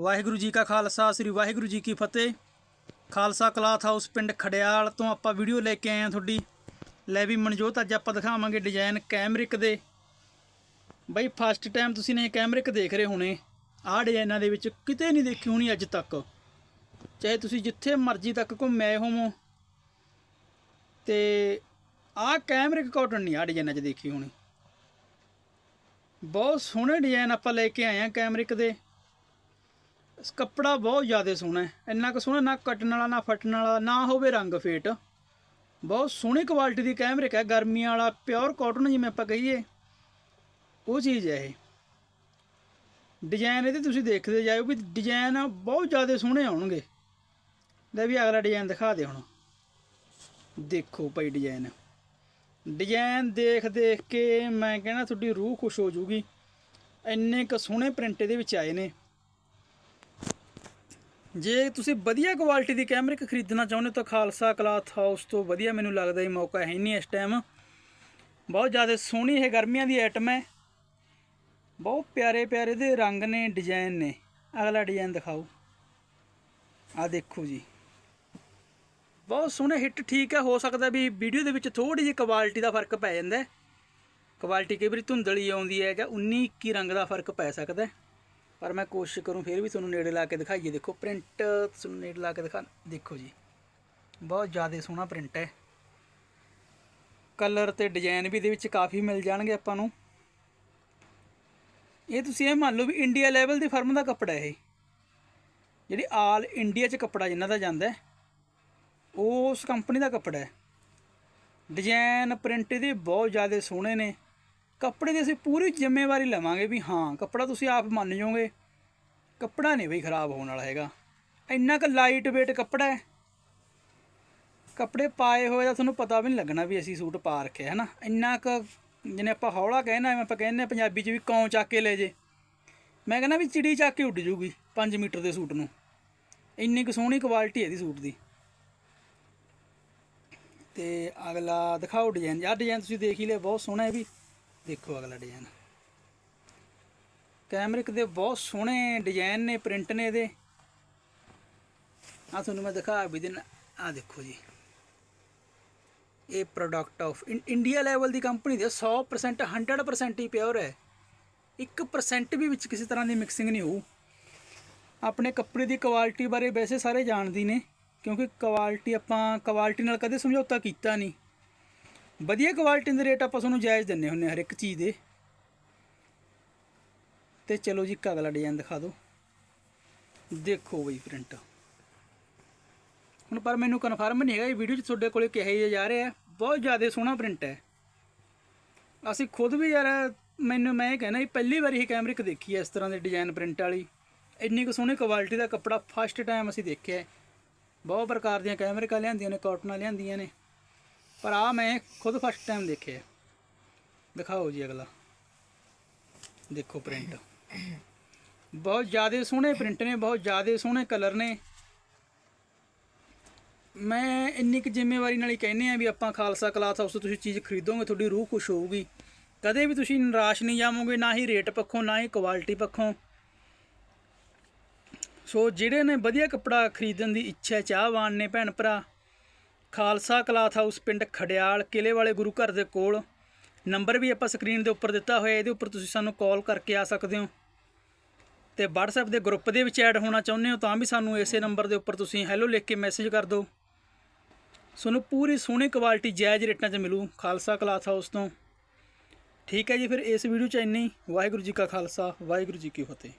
ਵਾਹਿਗੁਰੂ ਜੀ ਕਾ ਖਾਲਸਾ, ਸ੍ਰੀ ਵਾਹਿਗੁਰੂ ਜੀ ਕੀ ਫਤਿਹ। Khalsa cloth house ਪਿੰਡ ਖੜਿਆਲ ਤੋਂ ਆਪਾਂ ਵੀਡੀਓ ਲੈ ਕੇ ਆਏ ਹਾਂ ਤੁਹਾਡੀ। ਲੈ ਵੀ ਮਨਜੋਤ, ਅੱਜ ਆਪਾਂ ਦਿਖਾਵਾਂਗੇ ਡਿਜ਼ਾਈਨ ਕੈਮਰਿਕ ਦੇ। ਬਈ ਫਸਟ ਟਾਈਮ ਤੁਸੀਂ ਨੇ ਕੈਮਰਿਕ ਦੇਖ ਰਹੇ ਹੋਣੇ। ਆਹ ਡਿਜ਼ਾਈਨਾਂ ਦੇ ਵਿੱਚ ਕਿਤੇ ਨਹੀਂ ਦੇਖੀ ਹੋਣੀ ਅੱਜ ਤੱਕ। ਚਾਹੇ ਤੁਸੀਂ ਜਿੱਥੇ ਮਰਜ਼ੀ ਤੱਕ ਘੁੰਮੇ ਹੋਵੋ। ਤੇ ਆਹ ਕੈਮਰਿਕ ਕਾਟਨ ਨਹੀਂ, ਆਹ ਡਿਜ਼ਾਈਨਾਂ 'ਚ ਦੇਖੀ ਹੋਣੀ। ਬਹੁਤ ਸੋਹਣੇ ਡਿਜ਼ਾਈਨ ਆਪਾਂ ਲੈ ਕੇ ਆਏ ਆ ਕੈਮਰਿਕ ਦੇ। ਕੱਪੜਾ ਬਹੁਤ ਜ਼ਿਆਦਾ ਸੋਹਣਾ ਹੈ। ਇੰਨਾ ਕੁ ਸੋਹਣਾ ਨਾ ਕੱਟਣ ਵਾਲਾ, ਨਾ ਫਟਣ ਵਾਲਾ, ਨਾ ਹੋਵੇ ਰੰਗ ਫੇਟ। ਬਹੁਤ ਸੋਹਣੀ ਕੁਆਲਿਟੀ ਦੀ ਕੈਮਰਿਕ ਹੈ। ਗਰਮੀਆਂ ਵਾਲਾ ਪਿਓਰ ਕਾਟਨ ਜਿਵੇਂ ਆਪਾਂ ਕਹੀਏ। ਉਹ ਚੀਜ਼ ਹੈ ਇਹ। ਡਿਜ਼ਾਈਨ ਇਹਦੇ ਤੁਸੀਂ ਦੇਖਦੇ ਜਾਓ ਵੀ ਡਿਜ਼ਾਈਨ ਬਹੁਤ ਜ਼ਿਆਦਾ ਸੋਹਣੇ ਆਉਣਗੇ। ਲੈ ਵੀ ਅਗਲਾ ਡਿਜ਼ਾਈਨ ਦਿਖਾ ਦੇ ਹੁਣ। ਦੇਖੋ ਭਾਈ ਡਿਜ਼ਾਈਨ ਡਿਜ਼ਾਈਨ ਦੇਖ ਦੇਖ ਕੇ ਮੈਂ ਕਹਿੰਦਾ ਤੁਹਾਡੀ ਰੂਹ ਖੁਸ਼ ਹੋ ਜੂਗੀ ਇੰਨੇ ਕੁ ਸੋਹਣੇ ਪ੍ਰਿੰਟ ਇਹਦੇ ਵਿੱਚ ਆਏ ਨੇ। ਜੇ ਤੁਸੀਂ ਵਧੀਆ ਕੁਆਲਿਟੀ ਦੀ ਕੈਮਰੇ ਖਰੀਦਣਾ ਚਾਹੁੰਦੇ ਹੋ ਤਾਂ ਖਾਲਸਾ ਕਲਾਥ ਹਾਊਸ ਤੋਂ ਵਧੀਆ ਮੈਨੂੰ ਲੱਗਦਾ ਇਹ ਮੌਕਾ ਹੈ ਨਹੀਂ ਇਸ ਟਾਈਮ ਬਹੁਤ ਜ਼ਿਆਦਾ ਸੋਹਣੀ ਇਹ ਗਰਮੀਆਂ ਦੀ ਆਈਟਮ ਹੈ। ਬਹੁਤ ਪਿਆਰੇ ਪਿਆਰੇ ਦੇ ਰੰਗ ਨੇ ਡਿਜ਼ਾਈਨ ਨੇ। ਅਗਲਾ ਡਿਜ਼ਾਈਨ ਦਿਖਾਓ। ਆ ਦੇਖੋ ਜੀ। ਬਹੁਤ ਸੋਹਣੇ ਹਿੱਟ ਠੀਕ ਹੈ, ਹੋ ਸਕਦਾ ਵੀ ਵੀਡੀਓ ਦੇ ਵਿੱਚ ਥੋੜੀ ਜਿਹੀ ਕੁਆਲਿਟੀ ਦਾ ਫ਼ਰਕ ਪੈ ਜਾਂਦਾ ਕੁਆਲਿਟੀ ਕਈ ਵਾਰੀ ਧੁੰਦਲੀ ਆਉਂਦੀ ਹੈ ਜਾਂ 19 21 ਰੰਗ ਦਾ ਫ਼ਰਕ ਪੈ ਸਕਦਾ ਪਰ ਮੈਂ ਕੋਸ਼ਿਸ਼ ਕਰੂੰ ਫਿਰ ਵੀ ਤੁਹਾਨੂੰ ਨੇੜੇ ਲਾ ਕੇ ਦਿਖਾਈਏ। ਦੇਖੋ, ਪ੍ਰਿੰਟ ਤੁਹਾਨੂੰ ਨੇੜੇ ਲਾ ਕੇ ਦਿਖਾ ਦੇਖੋ ਜੀ। ਬਹੁਤ ਜ਼ਿਆਦਾ ਸੋਹਣਾ ਪ੍ਰਿੰਟ ਹੈ। ਕਲਰ ਤੇ ਡਿਜ਼ਾਈਨ ਵੀ ਇਹਦੇ ਵਿੱਚ ਕਾਫੀ ਮਿਲ ਜਾਣਗੇ ਆਪਾਂ ਨੂੰ। ਇਹ ਤੁਸੀਂ ਇਹ ਮੰਨ ਲਓ ਵੀ ਇੰਡੀਆ ਲੈਵਲ ਦੀ ਫਰਮ ਦਾ ਕੱਪੜਾ ਇਹ। ਜਿਹੜੀ ਆਲ ਇੰਡੀਆ 'ਚ ਕੱਪੜਾ ਜਿਨ੍ਹਾਂ ਦਾ ਜਾਂਦਾ ਉਸ ਕੰਪਨੀ ਦਾ ਕੱਪੜਾ ਹੈ। ਡਿਜ਼ਾਈਨ, ਪ੍ਰਿੰਟ ਇਹਦੇ ਬਹੁਤ ਜ਼ਿਆਦਾ ਸੋਹਣੇ ਨੇ। ਕੱਪੜੇ ਦੀ ਅਸੀਂ ਪੂਰੀ ਜ਼ਿੰਮੇਵਾਰੀ ਲਵਾਂਗੇ ਵੀ ਹਾਂ, ਕੱਪੜਾ ਤੁਸੀਂ ਆਪ ਮੰਨ ਜਾਓਗੇ। ਕੱਪੜਾ ਨਹੀਂ ਬਈ ਖਰਾਬ ਹੋਣ ਵਾਲਾ ਹੈਗਾ। ਇੰਨਾ ਕੁ ਲਾਈਟ weight ਕੱਪੜਾ ਹੈ। ਕੱਪੜੇ ਪਾਏ ਹੋਏ ਦਾ ਤੁਹਾਨੂੰ ਪਤਾ ਵੀ ਨਹੀਂ ਲੱਗਣਾ ਵੀ ਅਸੀਂ ਸੂਟ ਪਾ ਰੱਖਿਆ, ਹੈ ਨਾ? ਇੰਨਾ ਕੁ ਜਿਹਨੇ ਆਪਾਂ ਹੌਲਾ ਕਹਿਣਾ ਐਵੇਂ ਆਪਾਂ ਕਹਿੰਦੇ ਹਾਂ ਪੰਜਾਬੀ 'ਚ ਵੀ ਕੌਂ ਚੱਕ ਕੇ ਲੈ ਜੇ। ਮੈਂ ਕਹਿੰਦਾ ਵੀ ਚਿੜੀ ਚੱਕ ਕੇ ਉੱਡ ਜੂਗੀ 5 ਮੀਟਰ ਦੇ ਸੂਟ ਨੂੰ। ਇੰਨੀ ਕੁ ਸੋਹਣੀ ਕੁਆਲਿਟੀ ਹੈ ਇਹਦੀ ਸੂਟ ਦੀ। ਤੇ ਅਗਲਾ ਦਿਖਾਓ ਡਿਜ਼ਾਈਨ ਆਹ ਡਿਜ਼ਾਈਨ ਤੁਸੀਂ ਦੇਖ ਹੀ ਲਿਆ, ਬਹੁਤ ਸੋਹਣਾ ਹੈ ਵੀ। ਦੇਖੋ ਅਗਲਾ ਡਿਜ਼ਾਈਨ ਕੈਮਰਿਕ ਦੇ ਬਹੁਤ ਸੋਹਣੇ ਡਿਜ਼ਾਈਨ ਨੇ ਪ੍ਰਿੰਟ ਨੇ ਇਹਦੇ। ਆ ਤੁਹਾਨੂੰ ਮੈਂ ਦਿਖਾ ਵੀ ਦਿਨ ਆ ਦੇਖੋ ਜੀ। ਇਹ ਪ੍ਰੋਡਕਟ ਆਫ ਇੰਡੀਆ ਲੈਵਲ ਦੀ ਕੰਪਨੀ ਦੇ 100% 100% ਹੀ ਪਿਓਰ ਹੈ। 1% ਵੀ ਵਿੱਚ ਕਿਸੇ ਤਰ੍ਹਾਂ ਦੀ ਮਿਕਸਿੰਗ ਨਹੀਂ ਹੋਊ। ਆਪਣੇ ਕੱਪੜੇ ਦੀ ਕੁਆਲਿਟੀ ਬਾਰੇ ਵੈਸੇ ਸਾਰੇ ਜਾਣਦੀ ਨੇ, ਕਿਉਂਕਿ ਕੁਆਲਿਟੀ ਆਪਾਂ ਕੁਆਲਿਟੀ ਨਾਲ ਕਦੇ ਸਮਝੌਤਾ ਕੀਤਾ ਨਹੀਂ। ਵਧੀਆ ਕੁਆਲਿਟੀ ਦੇ ਰੇਟ ਆਪਾਂ ਤੁਹਾਨੂੰ ਜਾਇਜ਼ ਦਿੰਨੇ ਹੁੰਨੇ ਹਰ ਇੱਕ ਚੀਜ਼ ਦੇ। ਤੇ ਚਲੋ ਜੀ ਇੱਕ ਅਗਲਾ ਡਿਜ਼ਾਈਨ ਦਿਖਾ ਦਿਓ। ਦੇਖੋ ਬਈ ਪ੍ਰਿੰਟ ਹੁਣ ਪਰ ਮੈਨੂੰ ਕਨਫਰਮ ਨਹੀਂ ਹੈਗਾ, ਇਹ ਵੀਡੀਓ 'ਚ ਤੁਹਾਡੇ ਕੋਲੇ ਕਿਹੋ ਜਿਹਾ ਜਾ ਰਿਹਾ ਬਹੁਤ ਜ਼ਿਆਦਾ ਸੋਹਣਾ ਪ੍ਰਿੰਟ ਹੈ। ਅਸੀਂ ਖੁਦ ਵੀ ਯਾਰ, ਮੈਨੂੰ ਮੈਂ ਇਹ ਕਹਿਣਾ ਵੀ ਪਹਿਲੀ ਵਾਰੀ ਹੀ ਕੈਮਰਿਕ ਦੇਖੀ ਹੈ ਇਸ ਤਰ੍ਹਾਂ ਦੇ ਡਿਜ਼ਾਈਨ ਪ੍ਰਿੰਟ ਵਾਲੀ। ਇੰਨੀ ਕੁ ਸੋਹਣੀ ਕੁਆਲਿਟੀ ਦਾ ਕੱਪੜਾ ਫਸਟ ਟਾਈਮ ਅਸੀਂ ਦੇਖਿਆ ਬਹੁਤ ਪ੍ਰਕਾਰ ਦੀਆਂ ਕੈਮਰਿਕਾਂ ਲਿਆਂਦੀਆਂ ਨੇ ਕਾਟਨਾਂ ਲਿਆਂਦੀਆਂ ਨੇ। ਪਰ ਆ ਮੈਂ ਖੁਦ ਫਸਟ ਟਾਈਮ ਦੇਖਿਆ। ਦਿਖਾਓ ਜੀ ਅਗਲਾ। ਦੇਖੋ ਪ੍ਰਿੰਟ ਬਹੁਤ ਜ਼ਿਆਦਾ ਸੋਹਣੇ ਪ੍ਰਿੰਟ ਨੇ, ਬਹੁਤ ਜ਼ਿਆਦਾ ਸੋਹਣੇ ਕਲਰ ਨੇ। ਮੈਂ ਇੰਨੀ ਕੁ ਜ਼ਿੰਮੇਵਾਰੀ ਨਾਲ ਹੀ ਕਹਿੰਨੇ ਆ ਵੀ ਆਪਾਂ ਖਾਲਸਾ ਕਲਾਥ ਹਾਊਸ ਤੋਂ ਤੁਸੀਂ ਚੀਜ਼ ਖਰੀਦੋਗੇ, ਤੁਹਾਡੀ ਰੂਹ ਖੁਸ਼ ਹੋਊਗੀ। ਕਦੇ ਵੀ ਤੁਸੀਂ ਨਿਰਾਸ਼ ਨਹੀਂ ਜਾਵੋਗੇ, ਨਾ ਹੀ ਰੇਟ ਪੱਖੋਂ, ਨਾ ਹੀ ਕੁਆਲਿਟੀ ਪੱਖੋਂ। ਸੋ ਜਿਹੜੇ ਨੇ ਵਧੀਆ ਕੱਪੜਾ ਖਰੀਦਣ ਦੀ ਇੱਛਾ ਚਾਹਵਾਨ ਨੇ ਭੈਣ ਭਰਾ ਖਾਲਸਾ ਕਲਾਥ ਹਾਊਸ ਪਿੰਡ ਖੜਿਆਲ ਕਿਲੇ ਵਾਲੇ ਗੁਰੂ ਘਰ ਦੇ ਕੋਲ। ਨੰਬਰ ਵੀ ਆਪਾਂ ਸਕਰੀਨ ਦੇ ਉੱਪਰ ਦਿੱਤਾ ਹੋਇਆ, ਇਹਦੇ ਉੱਪਰ ਤੁਸੀਂ ਸਾਨੂੰ ਕਾਲ ਕਰਕੇ ਆ ਸਕਦੇ ਹੋ। ਤੇ WhatsApp ਦੇ ਗਰੁੱਪ ਦੇ ਵਿੱਚ ਐਡ ਹੋਣਾ ਚਾਹੁੰਦੇ ਹੋ, ਤਾਂ ਵੀ ਸਾਨੂੰ ਇਸੇ ਨੰਬਰ ਦੇ ਉੱਪਰ ਤੁਸੀਂ ਹੈਲੋ ਲਿਖ ਕੇ ਮੈਸੇਜ ਕਰ ਦਿਓ। ਤੁਹਾਨੂੰ ਪੂਰੀ ਸੋਹਣੀ ਕੁਆਲਿਟੀ ਜਾਇਜ਼ ਰੇਟਾਂ 'ਚ ਮਿਲੂ ਖਾਲਸਾ ਕਲਾਥ ਹਾਊਸ ਤੋਂ। ਠੀਕ ਹੈ ਜੀ, ਫਿਰ ਇਸ ਵੀਡੀਓ 'ਚ ਇੰਨੀ ਵਾਹਿਗੁਰੂ ਜੀ ਕਾ ਖਾਲਸਾ, ਵਾਹਿਗੁਰੂ ਜੀ ਕੀ ਫਤਿਹ।